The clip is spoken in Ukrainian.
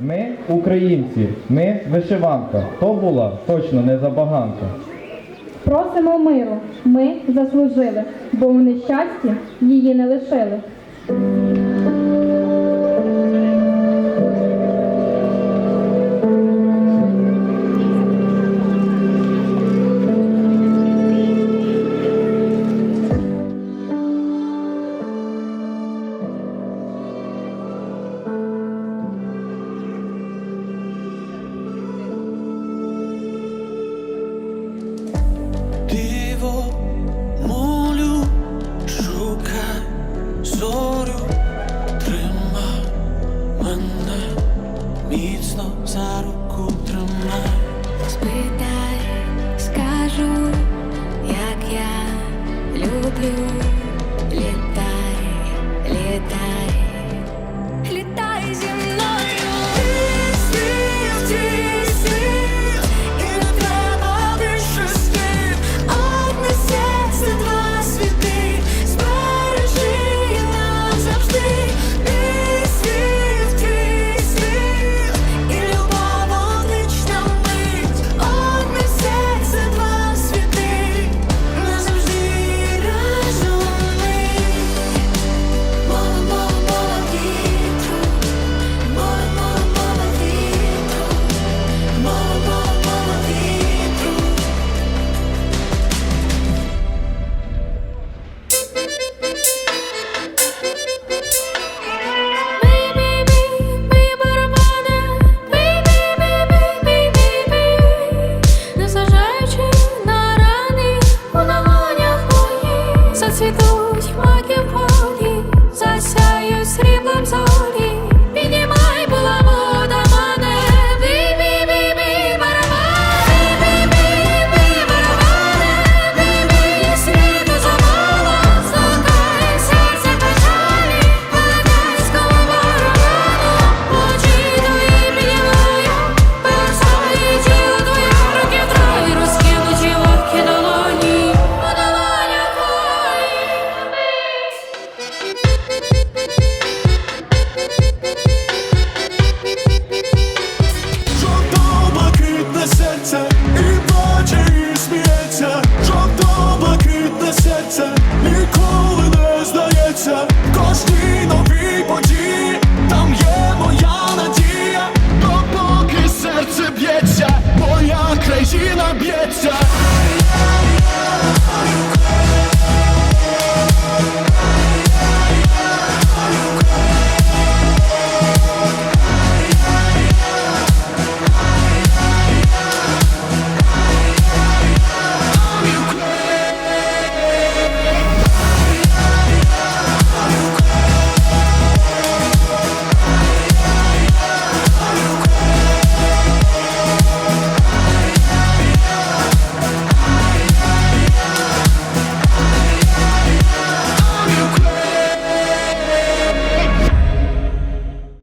Ми українці, ми вишиванка. То була точно не забаганка. Просимо миру, ми заслужили, бо у нещасті її не лишили. міцно за руку тримай Спитай, скажу, як я люблю. problems are the sets